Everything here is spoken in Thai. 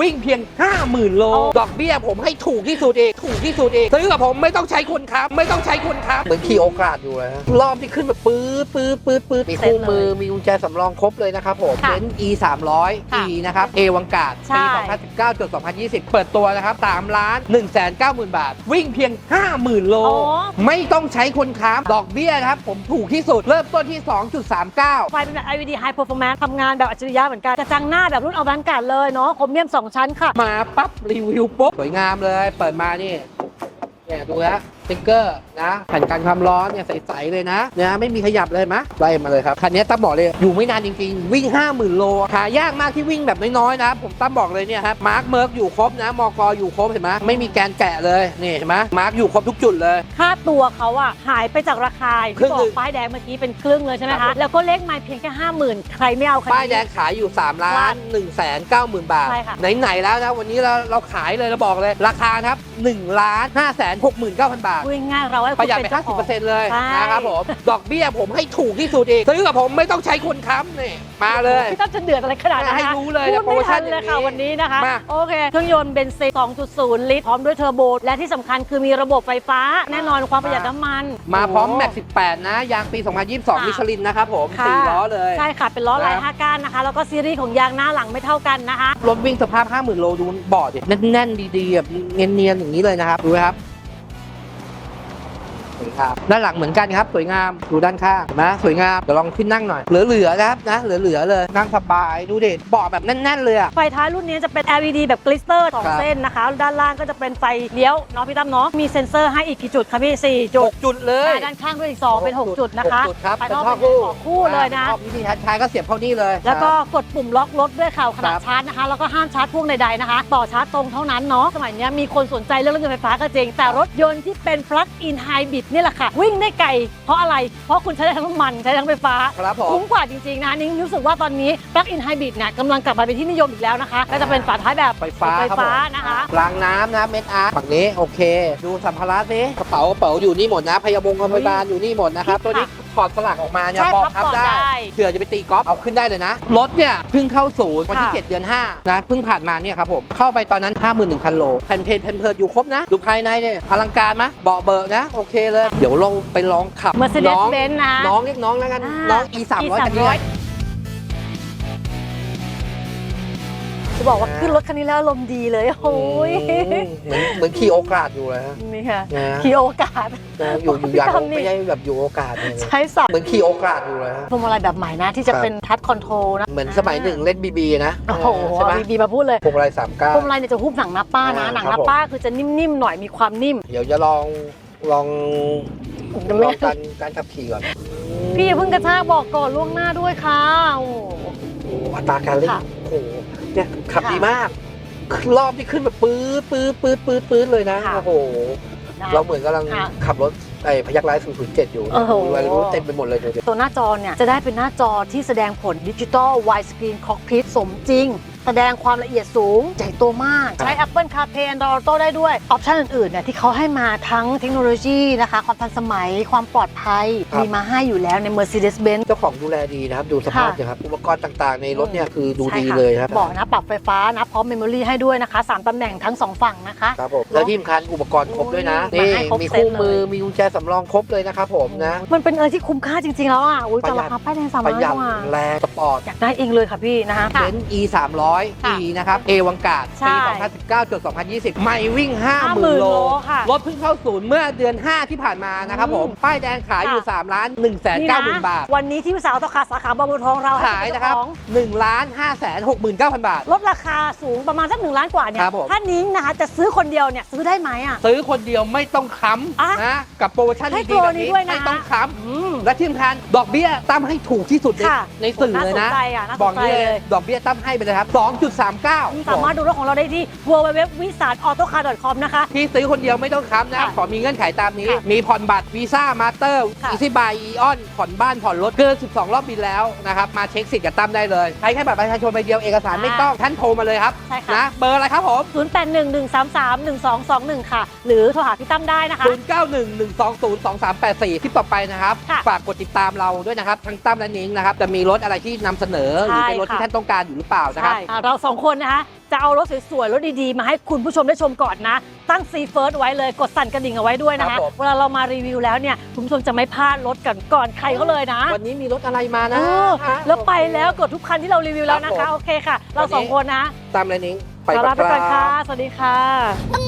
วิ่งเพียง 50,000 โลโอ้ดอกเบี้ยผมให้ถูกที่สุดเองถูกที่สุดเองซื้อกับผมไม่ต้องใช้คนค้ำไม่ต้องใช้คนค้ำเหมือนขี่โอกาสอยู่เลยรอบที่ขึ้นแบบปื๊ดปื๊ดปื๊ดปื๊ดมีคู่มือมีกุญแจสำรองครบเลยนะครับผมค่ะเป็น e 3 0 0ค่ะ e นะครับเอวังกาดใช่ ปี2019จด2020 เปิดตัวนะครับ3ล้าน1 9 0 0 0 0 บาท วิ่งเพียง 50,000 โลโอ้ไม่ต้องใช้คนค้ำดอกเบี้ยนะครับผมถูกที่สุดเริ่มต้นที่ 2.39 ไฟเป็นแบบ IVD High Performance ทำงานแบบอัจฉริยะเหมือนกันกระจังหน้าแบบรุ่นอวกาศเลยเนาะคมเมียม2 ชั้นค่ะ มาปั๊บรีวิวปุ๊บสวยงามเลย เปิดมานี่เนี่ยดูแล้ว ติ๊กเกอร์นะแผ่นกันความร้อนเนี่ยใสๆเลยนะนะไม่มีขยับเลยมะไล่มาเลยครับคันนี้ตั้มบอกเลยอยู่ไม่นานจริงๆ วิ่ง 50,000 โลหายากมากที่วิ่งแบบน้อยๆนะ ผมตั้มบอกเลยเนี่ยครับมาร์คเมิร์กอยู่ครบนะมอกอยู่ครบเห็นไหมไม่มีแกนแกะเลยนี่เห็นไหมมาร์คอยู่ครบทุกจุดเลย ค่าตัวเขาอะหายไปจากราคาครึ่ที่งบหนึ่อกงป้ายแดงเมื่อกี้เป็นครึ่งเลยใช่ไหมครัคะบผมแล้วก็เลขไม้เพียงแค่ห้าหมื่นใครไม่เอาคันนี้ป้ายแดงขายอยู่3ล้าน1แสน9หมื่นบาท ใช่ค่ะ ไหน ๆ แล้วนะ วันนี้เราเราขายเลยเราบอกเลย ราคานะครับ1ล้าน5แสน6หมื่น9พันบาทพูดง่ายๆเราให้ปคุณระหยัดเป็ไปนเจ้าของ50%เลยใช่นะครับผม ดอกเบี้ยผมให้ถูกที่สุดเองซื้อกับผมไม่ต้องใช้คนค้ำนี่มาเลย พี่ตั้มจะเดือดอะไรขนาดนั้นให้นะคะรู้เลยพูดโปรไม่โมชั่ทันนเลยค่ะอย่างนี้วันนี้นะคะ มา โอเค เครื่องยนต์เบนซิน 2.0 ลิตร พร้อมด้วยเทอร์โบ และที่สำคัญคือมีระบบไฟฟ้า แน่นอนความประหยัดน้ำมันมาพร้อมโแม็ก18 นะ ยางปี 2022 มิชลินนะครับผมค่ะ4ล้อเลย ใช่ค่ะ เป็นล้อลายครับ ห้าก้านนะคะ แล้วก็ซีรีส์ของยางหน้าหลังไม่เท่ากันนะคะ รถวิ่งสภาพ 50,000 โลดูเบาะดิแน่นๆ ดีๆแบบเนียนๆ อย่างนี้เลยนะครับ ดูไหมครับ สวยครับด้านหลังเหมือนกันครับสวยงามดูด้านข้างเห็นไหมสวยงามเดี๋ยวลองขึ้นนั่งหน่อยเหลือๆนะครับนะเหลือๆเลยนั่งสบายดูเด็ดเบาะแบบแน่นๆเลยอะไฟท้ายรุ่นนี้จะเป็น LED แบบกลิสเตอร์สองครับเส้นนะคะ ด้านล่างก็จะเป็นไฟเลี้ยวเนาะพี่ตั้มเนาะมีเซ็นเซอร์ให้อีกกี่จุดคะพี่สี่จุหดกจุดเลยอ่าด้านข้างด้วยอีกสองเป็นหกจุดนะคะหกจุดครับภายเป็นนอกท่อเป็นคู่ของคู่เลยนะท่อวิธีใช้ก็เสียบเข้านี่เลย แล้วก็กดปุ่มล็อกรถด้วยค่ะขนาดครับชาร์จนะคะ แล้วก็ห้ามชาร์จพ่วงใดๆนะคะ ต่อชาร์จตรงเท่านั้นเนาะสมัยเนี้ยมีคนสนใจเรื่องรถยนต์ไฟฟ้าก็จริงแต่รถยนต์ที่เป็น plug in hybrid นี่แหละค่ะ วิ่งได้ไกลเพราะอะไร เพราะคุณใช้ได้ทั้งน้ำมันใช้ได้ทั้งไฟฟ้า ครับผม คุ้มกว่าจริงๆนะนิ้งรู้สึกว่าตอนนี้ plug in hybrid เนี่ยกำลังกลับมาเป็นที่นิยมอีกแล้วนะคะก็จะเป็นฝาท้ายแบบไฟฟ้าไฟครับฟ้าผมนะคะ รางน้ำนะเม็ดอาร์ตฝั่งนี้โอเค ดูสัมภาระสิกระเป๋ากระเป๋าอยู่นี่หมดนะพยาบงพยาบาลอยู่นี่หมดนะครับ ตัวนี้ ถอดสลักออกมาเนี่ยใช่บอกพับพับก่อนได้ได้ เผื่อจะไปตีกอล์ฟเอาขึ้นได้เลยนะ รถเนี่ยเพิ่งเข้าศูนย์วันที่ ค่ะ 7 เดือน 5 นะเพิ่งผ่านมาเนี่ยครับผม เข้าไปตอนนั้น 51,000 โลแผ่นเพจแผ่นเพิร์ดอยู่ครบนะ ดูภายในเนี่ยอลังการไหมะเบาะเบอร์นะ โอเคเลย เดี๋ยวลองไปลองขับ Mercedes น้อง Benz นะน้องเรียกน้องแล้วกัน อ่าน้อง e 3 0 0 คันนี้ E300 จะบอกว่าขึ้นรถคันนี้แล้วอารมณ์ดีเลยโอ้ยอืมเหมือนเหมือนขี่โอกาสอยู่เลยฮะนี่ค่ะนะขี่โอกาสนะอยู่อยู่อย่างทำนี่ไม่ใช่แบบอยู่โอกาสเนี่ยใช้สับเหมือนขี่โอกาสอยู่เลยฮะพวงมาลัยแบบใหม่นะที่จะครับเป็นทัชคอนโทรลนะเหมือนสมัยหนึ่งเล่นบีบีนะโอ้โหใช่ไหมบีบีมาพูดเลยพวงมาลัยสามเก้าพวงมาลัยเนี่ยจะฮุบหนังนับป้านะอ่าหนังครันับบผมป้าคือจะนิ่มๆหน่อยมีความนิ่ม เดี๋ยวจะลองลองจะไม่ลองการการขับขี่ก่อนพี่อย่าเพิ่งกระชากบอกก่อนล่วงหน้าด้วยค่ะโอ้โหโอ้โหอัตราการเร่งค่ะโอ้โห เนี่ยขับค่ะดีมาก รอบที่ขึ้นแบบปื๊ดปื๊ดปื๊ดปื๊ดปื๊ดเลยนะค่ะ โอ้โห นะ เราเหมือนกำลังค่ะขับรรถไอ้พยักร้าย007 อยู่โอ้โหดูอะไรรู้เต็มไปหมดเลยดูดิตัวหน้าจอเนี่ย จะได้เป็นหน้าจอที่แสดงผลดิจิตอล wide screen cockpit สมจริง แสดงความละเอียดสูงใหญ่โตมาก ใช้ Apple CarPlay Android Auto ได้ด้วย ออปชันอื่นๆเนี่ยที่เขาให้มาทั้งเทคโนโลยีนะคะ ความทันสมัยความปลอดภัย ครับ มีมาให้อยู่แล้วใน Mercedes-Benz เจ้าของดูแลดีนะครับ ดูสภาพค่ะ นะครับอุปกรณ์ต่างๆ ในรถเนี่ยคือดูใช่ดีค่ะเลยครับเบอกนะปรับไฟฟ้านะพร้อมเมมโมรีให้ด้วยนะคะ3ตำแหน่งทั้ง2ฝั่งนะคะ ครับผมแล้วที่สำคัญอุปกรณ์ครบด้วยนะโอ้ยนี่มาให้ครบมีเซ็ตคู่มือเลย มีกุญแจสำรองครบเลยนะครับผมนะ มันเป็นอะไรที่คุ้มค่าจริง ๆ แล้วอะอุ้ยประแต่หยัราดคาป้ายแดงสามประร้อยหยัดกว่าแรงสปอร์ตอยากได้เองเลยค่ะพี่นะคะเป็น e 3 0 0ค่ะ e นะครับเอวังกาดใช่ปี 2019จด2020ใหม่วิ่ง 50,000 50,000โลโลค่ะรถเพิ่งเข้าศูนย์เมื่อเดือน 5 ที่ผ่านมานะครับผมป้ายแดงขายอยู่ค่ะ 3ล้าน1แสนนี่9นะหมื่นบาท วันนี้ที่วิสาหตคาสาขาบางบัวทองเราขายนะครับให้เจ้าของ1ล้าน5แสน6หมื่น9พันบาท ลดราคาสูงประมาณสักหนึ่งล้านกว่าเนี่คยรับผม ถ้านิ้งนะคะจะซื้อคนเดียวเนี่ยซื้อได้ไหมอะ ซื้อคนเดียวไม่ต้องค้อะำนะ กับโปรโมชั่นให้ดีๆแบบโปรนี้นี้ด้วยนะ ไม่ต้องค้อืมำ และที่สำคัญดอกเบี้ยตั้มให้ถูกที่สุดในค่ะในสื่อเลยนะ น่าสนใจอะน่าสนใจบอกนี่เลเลยยดอกเบี้ยตั้มให้ไปเลยครับ 2.39 สามารถดูรถของเราได้ที่ www w i s a r a u t o c a r com นะคะ ที่ซื้อคนเดียวไม่ต้องค้ำนะ ค่ะขอมีเงื่อนไขตามนี้ ค่ะมีผ่อนบัตรวีซ่ามาสเตอร์ค่ะ อีซี่บายอีออนผ่อนบ้านผ่อนรถเกิน 12 รอบบินแล้วนะครับ มาเช็คสิทธิ์กับตั้มได้เลยใช้แค่บัตรประชาชนใบเดียวเอกสารไม่ต้องท่านโทรมาเลยครับใช่ค่ะนะเบอร์อะไรครับผม 0811331221 ค่ะ หรือโทรหาพี่ตั้มได้นะคะ 0911202384 ที่ต่อไปนะครับ ค่ะฝากกดติดตามเราด้วยนะครับทั้งตั้มและนิ้งนะครับจะมีรถอะไรที่นำเสนอหรือเป็นรถใช่ค่ะที่ท่านต้องการอยู่หรือเปล่านะครับ ใช่อะเราสองคนนะคะจะจะเอารถสวยๆ รถดีๆ มาให้คุณผู้ชมได้ชมก่อนนะ ตั้งซีเฟิร์สไว้เลยกดสั่นกระดิ่งเอาไว้ด้วยนะครัคะบผม เวลาเรามารีวิวแล้วเนี่ย คุณผู้ชมจะไม่พลาดรถกันก่อนใครเขาเลยนะวันนี้มีรถอะไรมาเอนะอฮะแล้วไปแล้วกดทุกคันที่เรารีวิวแล้วนะครัคะบผม โอเคค่ะ เราสองคนนะตามเลยนิ้งไปขอก่ลาอนไปคก่อนค่ะรับสวัสดีค่ะ